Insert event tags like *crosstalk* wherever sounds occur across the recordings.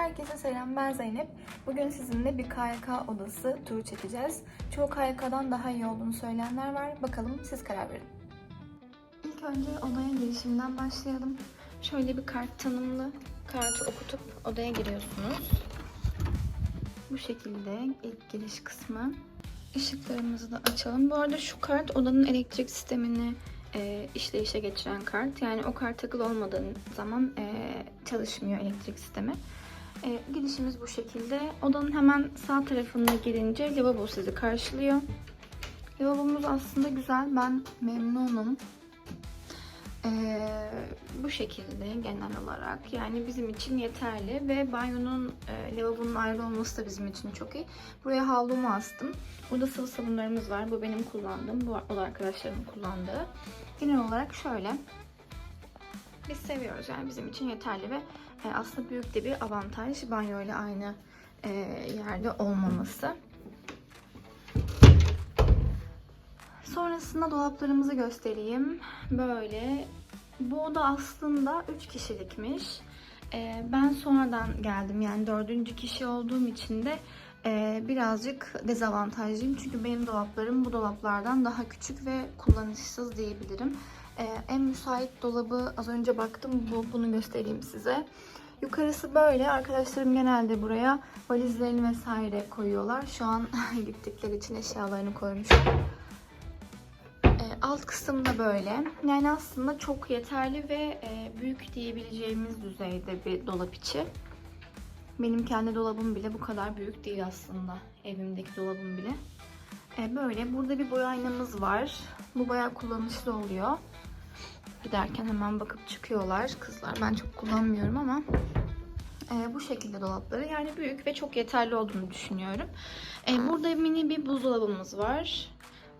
Herkese selam ben Zeynep. Bugün sizinle bir KYK odası turu çekeceğiz. Çoğu KYK'dan daha iyi olduğunu söyleyenler var. Bakalım siz karar verin. İlk önce odaya girişimden başlayalım. Şöyle bir kart tanımlı. Kartı okutup odaya giriyorsunuz. Bu şekilde ilk giriş kısmı. Işıklarımızı da açalım. Bu arada şu kart odanın elektrik sistemini e, işleyişe geçiren kart. Yani o kart takılı olmadığı zaman e, çalışmıyor elektrik sistemi. E, girişimiz bu şekilde. Odanın hemen sağ tarafına girince lavabo sizi karşılıyor. Lavabomuz aslında güzel. Ben memnunum. E, bu şekilde genel olarak. Yani bizim için yeterli ve banyonun e, lavabonun ayrı olması da bizim için çok iyi. Buraya havlumu astım. Burada sıvı sabunlarımız var. Bu benim kullandığım. Bu o da arkadaşlarımın kullandığı. Genel olarak şöyle. Biz seviyoruz yani bizim için yeterli ve e, aslında büyük de bir avantaj banyo ile aynı e, yerde olmaması. Sonrasında dolaplarımızı göstereyim. Böyle. Bu oda aslında 3 kişilikmiş. E, ben sonradan geldim yani dördüncü kişi olduğum için de e, birazcık dezavantajlıyım. Çünkü benim dolaplarım bu dolaplardan daha küçük ve kullanışsız diyebilirim. Ee, en müsait dolabı az önce baktım. Bu, bunu göstereyim size. Yukarısı böyle. Arkadaşlarım genelde buraya valizlerini vesaire koyuyorlar. Şu an *laughs* gittikleri için eşyalarını koymuşlar. Ee, alt kısım da böyle. Yani aslında çok yeterli ve e, büyük diyebileceğimiz düzeyde bir dolap içi. Benim kendi dolabım bile bu kadar büyük değil aslında. Evimdeki dolabım bile. Ee, böyle. Burada bir boya aynamız var. Bu bayağı kullanışlı oluyor. Giderken hemen bakıp çıkıyorlar kızlar. Ben çok kullanmıyorum ama e, bu şekilde dolapları. Yani büyük ve çok yeterli olduğunu düşünüyorum. E, burada mini bir buzdolabımız var.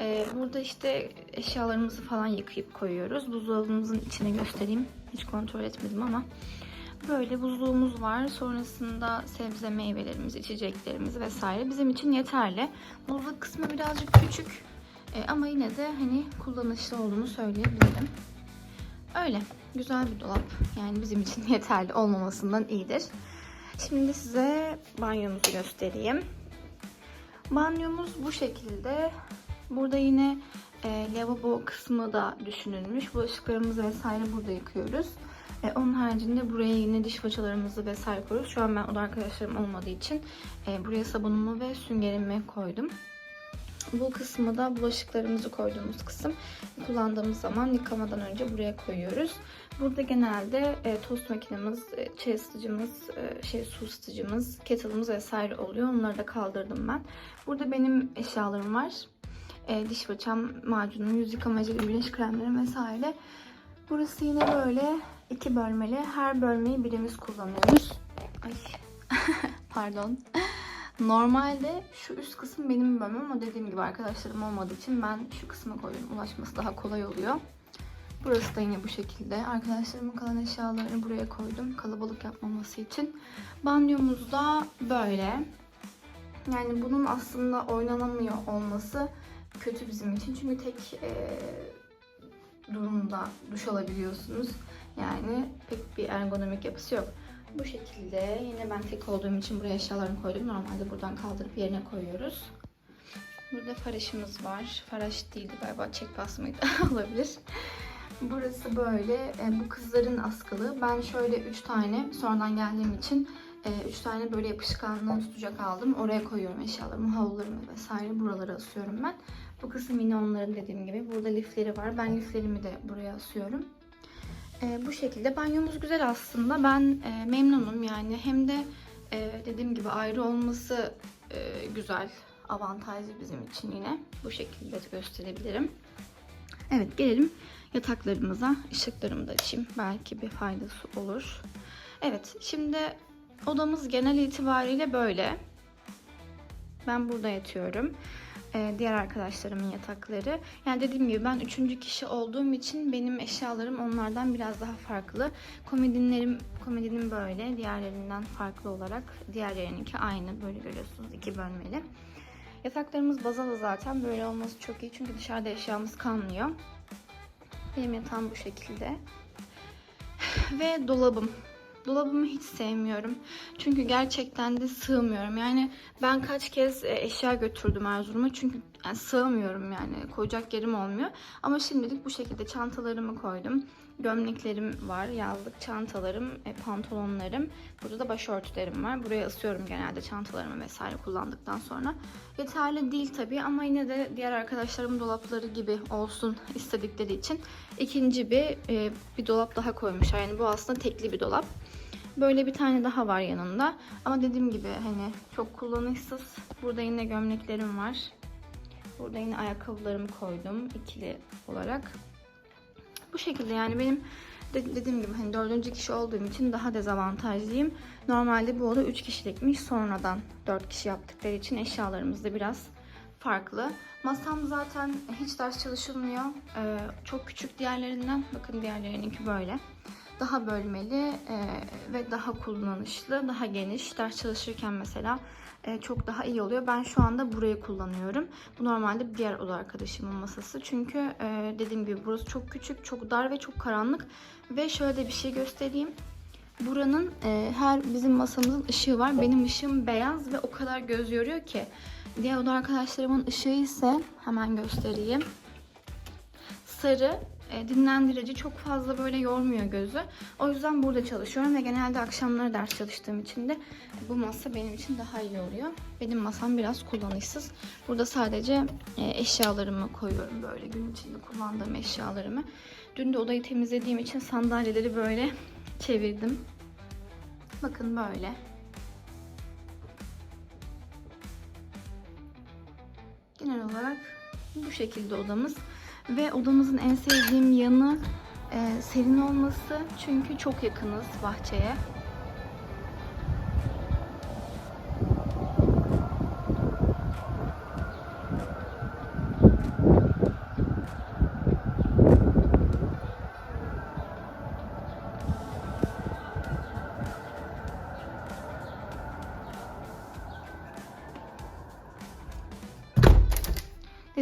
E, burada işte eşyalarımızı falan yıkayıp koyuyoruz. Buzdolabımızın içine göstereyim. Hiç kontrol etmedim ama. Böyle buzluğumuz var. Sonrasında sebze meyvelerimiz, içeceklerimiz vesaire bizim için yeterli. Buzluk kısmı birazcık küçük. E, ama yine de hani kullanışlı olduğunu söyleyebilirim. Öyle. Güzel bir dolap. Yani bizim için *laughs* yeterli olmamasından iyidir. Şimdi size banyomuzu göstereyim. Banyomuz bu şekilde. Burada yine e, lavabo kısmı da düşünülmüş. Bulaşıklarımızı vesaire burada yıkıyoruz. E, onun haricinde buraya yine diş fırçalarımızı vesaire koyuyoruz. Şu an ben oda arkadaşlarım olmadığı için e, buraya sabunumu ve süngerimi koydum. Bu kısmı da bulaşıklarımızı koyduğumuz kısım. Kullandığımız zaman yıkamadan önce buraya koyuyoruz. Burada genelde e, tost makinemiz, e, çay ısıtıcımız, e, şey su ısıtıcımız, kettle'ımız vesaire oluyor. Onları da kaldırdım ben. Burada benim eşyalarım var. E, diş fırçam, macunum, yüz yıkamacı, güneş kremlerim vesaire. Burası yine böyle iki bölmeli. Her bölmeyi birimiz kullanıyoruz. Ay. *laughs* Pardon. Normalde şu üst kısım benim bölmem ama dediğim gibi arkadaşlarım olmadığı için ben şu kısma koydum. Ulaşması daha kolay oluyor. Burası da yine bu şekilde. Arkadaşlarımın kalan eşyalarını buraya koydum. Kalabalık yapmaması için. Banyomuz da böyle. Yani bunun aslında oynanamıyor olması kötü bizim için. Çünkü tek e, durumda duş alabiliyorsunuz. Yani pek bir ergonomik yapısı yok. Bu şekilde yine ben tek olduğum için buraya eşyalarımı koydum. Normalde buradan kaldırıp yerine koyuyoruz. Burada faraşımız var. Faraş değildi galiba çekpas mıydı? *laughs* Olabilir. Burası böyle. E, bu kızların askılı. Ben şöyle 3 tane sonradan geldiğim için 3 tane böyle yapışkanlı tutacak aldım. Oraya koyuyorum eşyalarımı, havlularımı vesaire. Buralara asıyorum ben. Bu kısım yine onların dediğim gibi. Burada lifleri var. Ben liflerimi de buraya asıyorum. E, bu şekilde banyomuz güzel aslında. Ben e, memnunum yani. Hem de e, dediğim gibi ayrı olması e, güzel. Avantajlı bizim için yine. Bu şekilde de gösterebilirim. Evet gelelim yataklarımıza. Işıklarımı da açayım. Belki bir faydası olur. Evet şimdi odamız genel itibariyle böyle. Ben burada yatıyorum. Ee, diğer arkadaşlarımın yatakları. Yani dediğim gibi ben üçüncü kişi olduğum için benim eşyalarım onlardan biraz daha farklı. Komodinlerim, komodinim böyle. Diğerlerinden farklı olarak. Diğerlerininki aynı. Böyle görüyorsunuz. iki bölmeli. Yataklarımız bazalı zaten. Böyle olması çok iyi. Çünkü dışarıda eşyamız kalmıyor. Benim yatağım bu şekilde. *sighs* Ve dolabım. Dolabımı hiç sevmiyorum. Çünkü gerçekten de sığmıyorum. Yani ben kaç kez e, eşya götürdüm Erzurum'a. Çünkü yani sığmıyorum yani. Koyacak yerim olmuyor. Ama şimdilik bu şekilde çantalarımı koydum. Gömleklerim var, yazlık çantalarım, e, pantolonlarım. Burada da başörtülerim var. Buraya asıyorum genelde çantalarımı vesaire kullandıktan sonra. Yeterli değil tabii ama yine de diğer arkadaşlarım dolapları gibi olsun istedikleri için ikinci bir e, bir dolap daha koymuşlar. Yani bu aslında tekli bir dolap. Böyle bir tane daha var yanında. Ama dediğim gibi hani çok kullanışsız. Burada yine gömleklerim var. Burada yine ayakkabılarımı koydum ikili olarak. Bu şekilde yani benim de- dediğim gibi hani dördüncü kişi olduğum için daha dezavantajlıyım. Normalde bu oda 3 kişilikmiş. Sonradan 4 kişi yaptıkları için eşyalarımız da biraz farklı. Masam zaten hiç ders çalışılmıyor. Ee, çok küçük diğerlerinden. Bakın diğerlerininki böyle. Daha bölmeli e, ve daha kullanışlı, daha geniş. Ders çalışırken mesela çok daha iyi oluyor. Ben şu anda burayı kullanıyorum. Bu normalde diğer oda arkadaşımın masası. Çünkü e, dediğim gibi burası çok küçük, çok dar ve çok karanlık. Ve şöyle bir şey göstereyim. Buranın e, her bizim masamızın ışığı var. Benim ışığım beyaz ve o kadar göz yoruyor ki. Diğer oda arkadaşlarımın ışığı ise hemen göstereyim. Sarı e, dinlendirici çok fazla böyle yormuyor gözü. O yüzden burada çalışıyorum ve genelde akşamları ders çalıştığım için de bu masa benim için daha iyi oluyor. Benim masam biraz kullanışsız. Burada sadece e, eşyalarımı koyuyorum böyle gün içinde kullandığım eşyalarımı. Dün de odayı temizlediğim için sandalyeleri böyle *laughs* çevirdim. Bakın böyle. Genel olarak bu şekilde odamız. Ve odamızın en sevdiğim yanı e, serin olması. Çünkü çok yakınız bahçeye.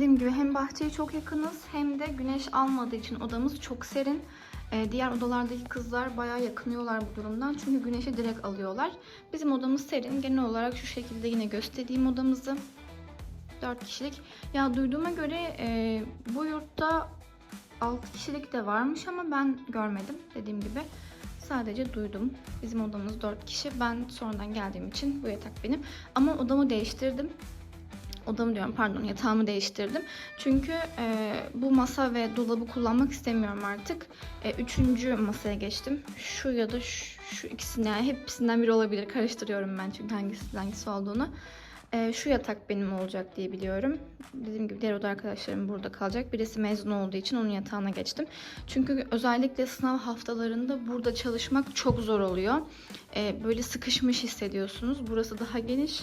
Dediğim gibi hem bahçeye çok yakınız hem de güneş almadığı için odamız çok serin. Ee, diğer odalardaki kızlar bayağı yakınıyorlar bu durumdan. Çünkü güneşi direkt alıyorlar. Bizim odamız serin. Genel olarak şu şekilde yine göstereyim odamızı. 4 kişilik. Ya duyduğuma göre e, bu yurtta 6 kişilik de varmış ama ben görmedim dediğim gibi. Sadece duydum. Bizim odamız 4 kişi. Ben sonradan geldiğim için bu yatak benim. Ama odamı değiştirdim odamı diyorum pardon yatağımı değiştirdim. Çünkü e, bu masa ve dolabı kullanmak istemiyorum artık. E, üçüncü masaya geçtim. Şu ya da şu, şu ikisinden yani hepsinden biri olabilir. Karıştırıyorum ben çünkü hangisi hangisi olduğunu. E, şu yatak benim olacak diye biliyorum. Dediğim gibi diğer oda arkadaşlarım burada kalacak. Birisi mezun olduğu için onun yatağına geçtim. Çünkü özellikle sınav haftalarında burada çalışmak çok zor oluyor. E, böyle sıkışmış hissediyorsunuz. Burası daha geniş.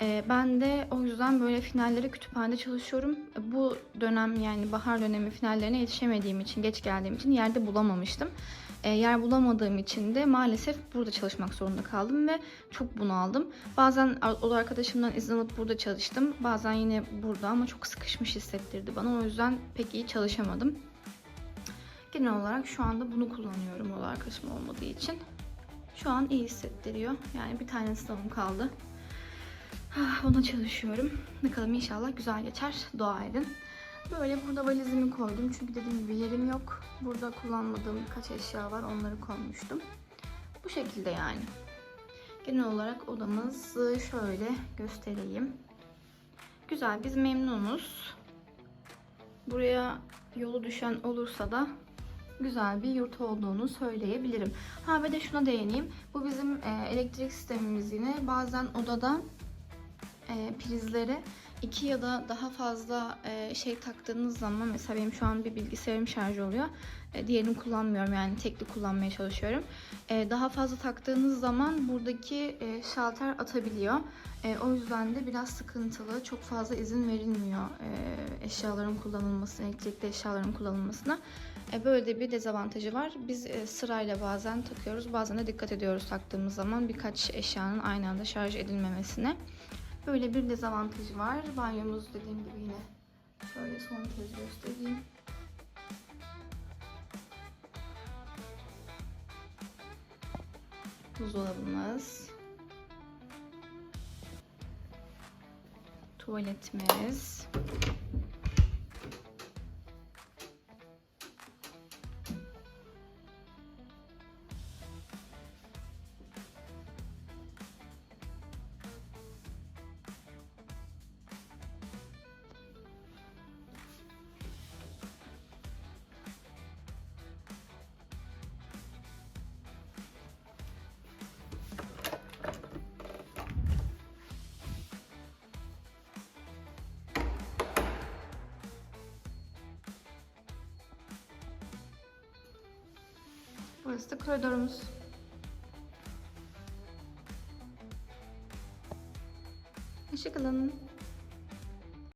Ee, ben de o yüzden böyle finallere kütüphanede çalışıyorum. Bu dönem yani bahar dönemi finallerine yetişemediğim için, geç geldiğim için yerde bulamamıştım. Ee, yer bulamadığım için de maalesef burada çalışmak zorunda kaldım ve çok bunaldım. Bazen o arkadaşımdan izin alıp burada çalıştım. Bazen yine burada ama çok sıkışmış hissettirdi bana. O yüzden pek iyi çalışamadım. Genel olarak şu anda bunu kullanıyorum o arkadaşım olmadığı için. Şu an iyi hissettiriyor. Yani bir tane sınavım kaldı. Ah, Ona çalışıyorum. Bakalım inşallah güzel geçer. Dua edin. Böyle burada valizimi koydum. Çünkü dediğim gibi yerim yok. Burada kullanmadığım birkaç eşya var. Onları koymuştum. Bu şekilde yani. Genel olarak odamızı şöyle göstereyim. Güzel. Biz memnunuz. Buraya yolu düşen olursa da güzel bir yurt olduğunu söyleyebilirim. Ha ve de şuna değineyim. Bu bizim e, elektrik sistemimiz yine. Bazen odada e, prizlere iki ya da daha fazla e, şey taktığınız zaman mesela benim şu an bir bilgisayarım şarj oluyor. E, diğerini kullanmıyorum yani tekli kullanmaya çalışıyorum. E, daha fazla taktığınız zaman buradaki e, şalter atabiliyor. E, o yüzden de biraz sıkıntılı. Çok fazla izin verilmiyor e, eşyaların kullanılmasına, elektrikli eşyaların kullanılmasına. E, böyle de bir dezavantajı var. Biz e, sırayla bazen takıyoruz, bazen de dikkat ediyoruz taktığımız zaman birkaç eşyanın aynı anda şarj edilmemesine. Böyle bir dezavantajı var. Banyomuz dediğim gibi yine şöyle son kez göstereyim. buzdolabımız. Tuvaletimiz. Burası da koridorumuz. Hoşçakalın.